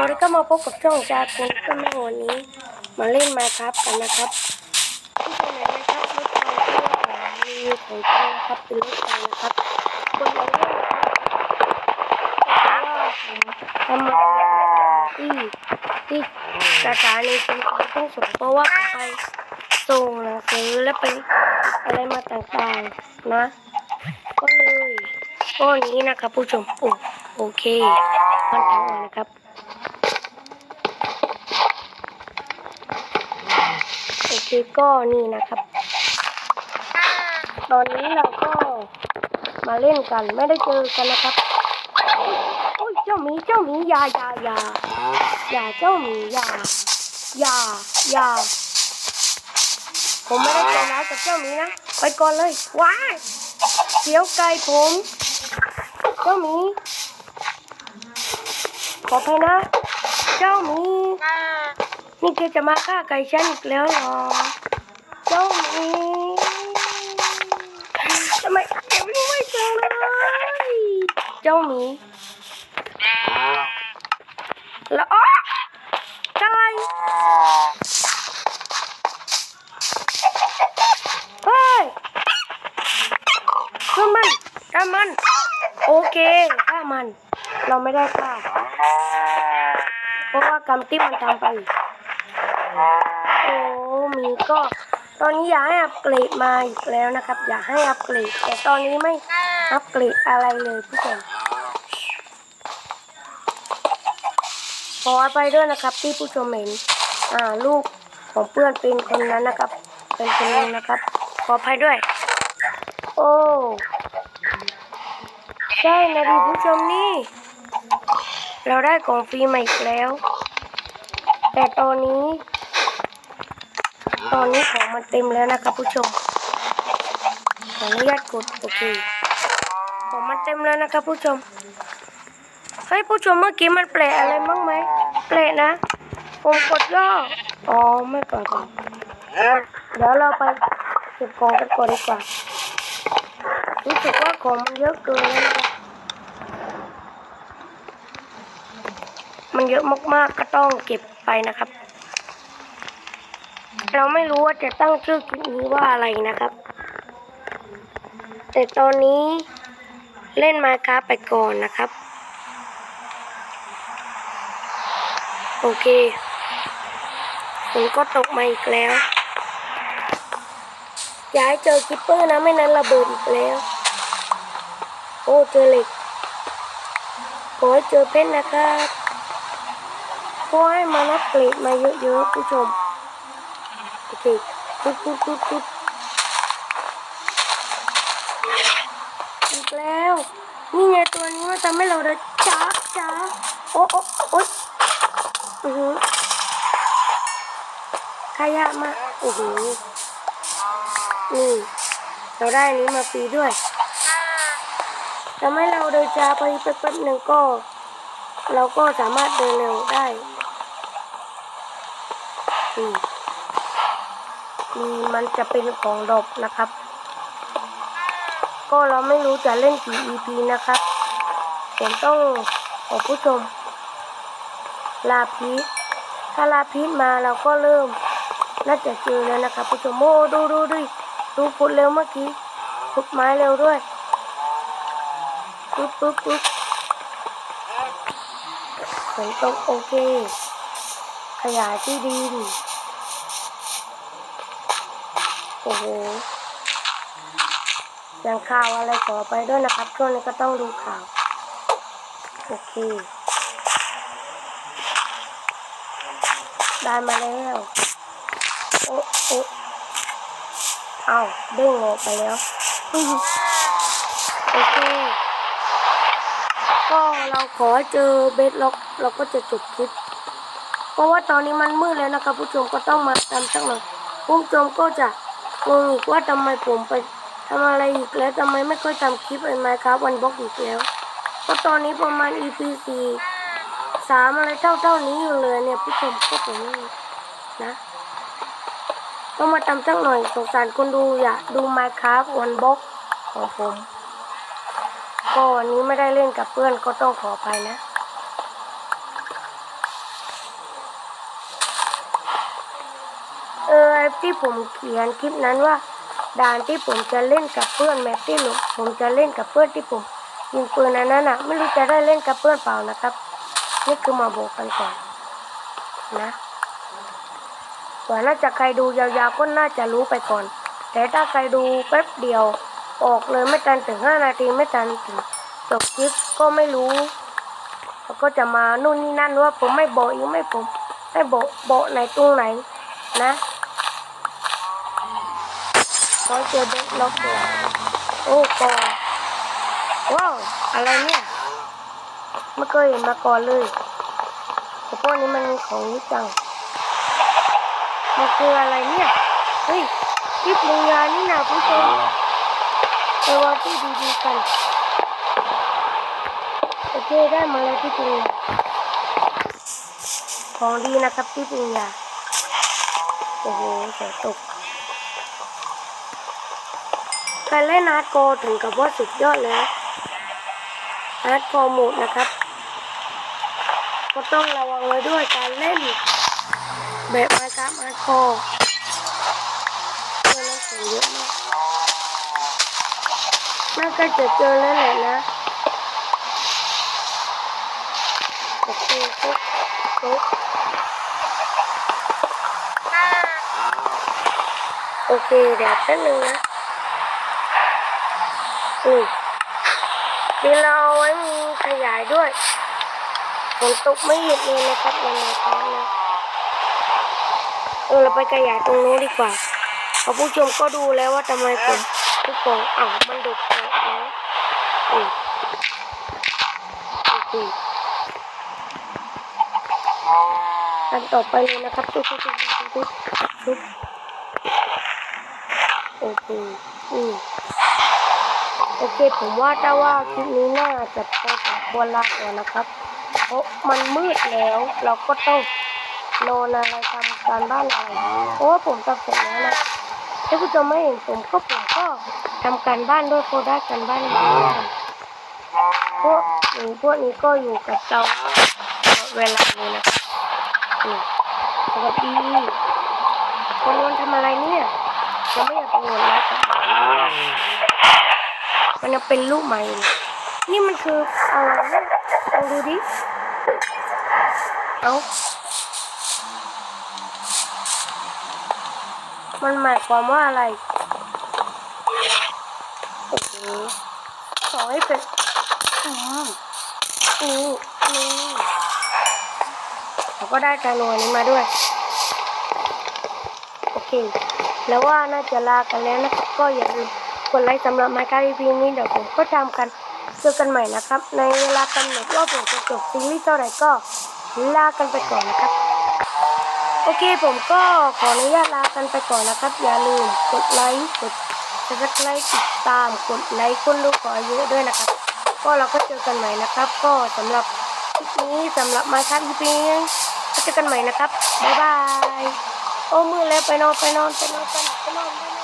วัสดีก็มาพบกับช่องจากุณก็แม่วันนี้ มาเล่นมาครับกันนะครับที่ตรงไหนนะครับรถไฟที่มีของจริงครับเป็นรถไฟนะครับคนเล่นนะครับเพราะว่าผมทำมาที่ที่สถานีเป็นของต้องส่งเพราะว่าผมไปส่งหนังสือและไปอะไรมาต่างๆนะ ก็เลยก็นี้นะครับผู้ชมโอโอเคมันทางออกนะครับ โอก็นี่นะครับ ตอนนี้เราก็มาเล่นกันไม่ได้เจอกันนะครับ โอ้ยเจ้าหมีเจ้าหมียายายาอย่าเจ้าหมียายายาผมไม่ได้ใจร้ายกับเจ้าหมีนะ ไปก่อนเลยว้าเสียวไก่ผม เจ้าหมีขออภัยนะ เจ้าหมี นี่แกจะมาฆ่าไก่ฉันอีกแล้วเหรอเจ้าหมีทำไมแกวิ่ไม่เจอเลยเจ้าหมีแล้วอ๋อไก่เฮ้ยคือมันฆ่ามัน โอเคฆ่ามัน เราไม่ได้ฆ่าเพราะว่ากรรมที่มันทำไป โอ้มีก็ ตอนนี้อยากให้อัปเกรดมาอีกแล้วนะครับ อยากให้อัปเกรด แต่ตอนนี้ไม่อัปเกรดอะไรเลยผู้ชมขออภัยด้วยนะครับ ที่ผู้ชมเห็นอ่าลูกของเพื่อนเป็นคนนั้นนะครับ เป็นคนนึงนะครับ ขออภัยด้วย โอ้ใช่นะดิผู้ชมนี่ เราได้ของฟรีมาอีกแล้ว แต่ตอนนี้ ตอนนี้ของมันเต็มแล้วนะครับผู้ชมขออนุญาตกดโอเคของมันเต็มแล้วนะครับผู้ชมเฮ้ยผู้ชมเมื่อกี้มันแปลอะไรบ้างไหมแปลนะ ผมกดย่ออ๋อไม่ปล่อยก่อนเดี๋ยวเราไปเก็บของกันก่อนดีกว่ารู้สึกว่าของมันเยอะเกินแล้วนะมันเยอะมากๆก็ต้องเก็บไปนะครับ เราไม่รู้ว่าจะตั้งชื่อคลิปนี้ว่าอะไรนะครับ แต่ตอนนี้เล่นมาค้าไปก่อนนะครับ โอเคฝนก็ตกมาอีกแล้วย่าให้เจอคิปเปอร์นะไม่นั้นระเบิดอีกแล้ว โอ้เจอเหล็กขอให้เจอเพชรนะครับขอให้มานับเกรดมาเยอะๆผู้ชม โอเคปุ๊บปุ๊บปุ๊บปุ๊บอีกแล้ว นี่ไงตัวนี้มันทำให้เราเดินจ้าจ้าโอ้โอ้โอ้ยอือหือขยะมาโอ้โหนี่เราได้นนี้มาฟรีด้วยทำให้เราเดินช้าไปแป๊บๆหนึ่งก็ เราก็สามารถเดินเร็วได้อืม มีมันจะเป็นของดอกนะครับ ก็เราไม่รู้จะเล่นกี่ EP นะครับ ผมต้องขอผู้ชม ลาพีถ้าลาพีมาเราก็เริ่มน่าจะเจอแล้วนะครับผู้ชมโอ้ดูดูดูดูขุดเร็วเมื่อกี้ขุดไม้เร็วด้วยปุ๊บปุ๊บปุ๊บฝนตกโอเค ขยายที่ดิน โอ้โหย่างข่าวอะไรขอไปด้วยนะครับช่วงนี้ก็ต้องดูข่าว โอเค ได้มาแล้ว โอ้โอ้เอาเด้งออกไปแล้ว โอเค ก็เราขอเจอเบสล็อก เราก็จะจบคลิป เพราะว่าตอนนี้มันมืดแล้วนะครับผู้ชมก็ต้องมาตามสักหน่อยผู้ชมก็จะ งงอีกว่าทำไมผมไปทำอะไรอีกแล้วทำไมไม่ค่อยทำคลิปไอ้ไมครับวันบล็อกอีกแล้วเพราะตอนนี้ประมาณ EP สี่สามอะไรเท่าเท่านี้อยู่เลยเนี่ยผู้ชมก็ผมนะต้องมาทำสักหน่อยสงสารคนดูอยากดูไมครับวันบล็อกของผมก็วันนี้ไม่ได้เล่นกับเพื่อนก็ต้องขออภัยนะ ป ที่ผมเขียนคลิปนั้นว่าด่านที่ผมจะเล่นกับเพื่อนแมปที่หนูผมจะเล่นกับเพื่อนที่ผมยิงปืนนั้นอะไม่รู้จะได้เล่นกับเพื่อนเปล่านะครับ นี่คือมาบอกกันก่อนนะส่วนน่าจะใครดูยาวๆก็น่าจะรู้ไปก่อน แต่ถ้าใครดูแป๊บเดียวออกเลยไม่ทันถึงห้านาทีไม่ทันถึงจบคลิปก็ไม่รู้แล้วก็จะมานู่นนี่นั่นว่าผมไม่บอกอีกไม่ผมไม่บอกบอกไหนตรงไหนนะ ขอเจอเด็กล็อกเลยโอ้กอว้าวอะไรเนี่ยไม่เคยเห็นมาก่อนเลยแต่พวกนี้มันของรู้จังมันคืออะไรเนี่ยเฮ้ยทิพย์ลุงยานี่นะผู้ชมไปว่าที่ดีๆกันโอเคได้มาแล้วที่ปรุงยาของดีนะครับที่ปรุงยาโอ้โหเสียตก ใครเล่นฮาร์ดโกถึงกับว่าสุดยอดเลยนะฮาร์ดโกโหมดนะครับ ก็ต้องระวังไว้ด้วยการเล่น แบบไมค์ครับฮาร์ดโกเพื่อนเราเสียเยอะมากน่าก็จะเจอแล้วแหละนะโอเคปุ๊บปุ๊บโอเคเดี๋ยวแป๊บนึงนะ อุ้ยเดี๋ยวเราไว้มีขยายด้วยฝนตกไม่หยุดเลยนะครับในในตอนนะเออเราไปขยายตรงนู้นดีกว่าเพราะผู้ชมก็ดูแล้วว่าทำไมผมทุกคนอ้าวมันดุไปแล้วอืมอเคอันต่อไปเลยนะครับตุ๊กตุ๊กตุ๊กตุ๊กตุ๊กตุ๊กโอเคอืม โอเคผมว่าถ้าว่าคลิปนี้น่าจะพอสมควรลาก่อนนะครับ เพราะมันมืดแล้วเราก็ต้องนอนอะไรทำการบ้านอะไรเพราะว่าผมทำเสร็จแล้วนะถ้าผู้ชมไม่เห็นผมก็ผมก็ทำการบ้านด้วยโคด้การบ้านมาพวกนี้พวกนี้ก็อยู่กับเราเวลาเลยนะครับสวัสดีคนนอนทำอะไรเนี่ยยังไม่อยากไปนอนนะ มันยังเป็นลูกใหม่ นี่มันคืออะไรลองดูดิ เอามันหมายความว่าอะไร โอ้โหขอให้เป็นอืมอืมอืมเราก็ได้การนวลนี้มาด้วย โอเค แล้วว่าน่าจะลากันแล้วนะครับก็อย่าลืม กดไลค์สำหรับมาการีพีนี้เดี๋ยวผมก็ทำกันเจอกันใหม่นะครับ ในเวลากำหนดว่าผมจะจบซีรีส์เท่าไหร่ก็ลากันไปก่อนนะครับ โอเคผมก็ขออนุญาตลากันไปก่อนนะครับ อย่าลืมกดไลค์กดซับสไครต์ติดตามกดไลค์คุณลูกขออายุด้วยนะครับ ก็เราก็เจอกันใหม่นะครับ ก็สำหรับคลิปนี้สำหรับมาครับพีพีก็เจอกันใหม่นะครับบ๊ายบายโอ้มือแล้วไปนอนไปนอนไปนอนไปนอนไปนอนไปนอน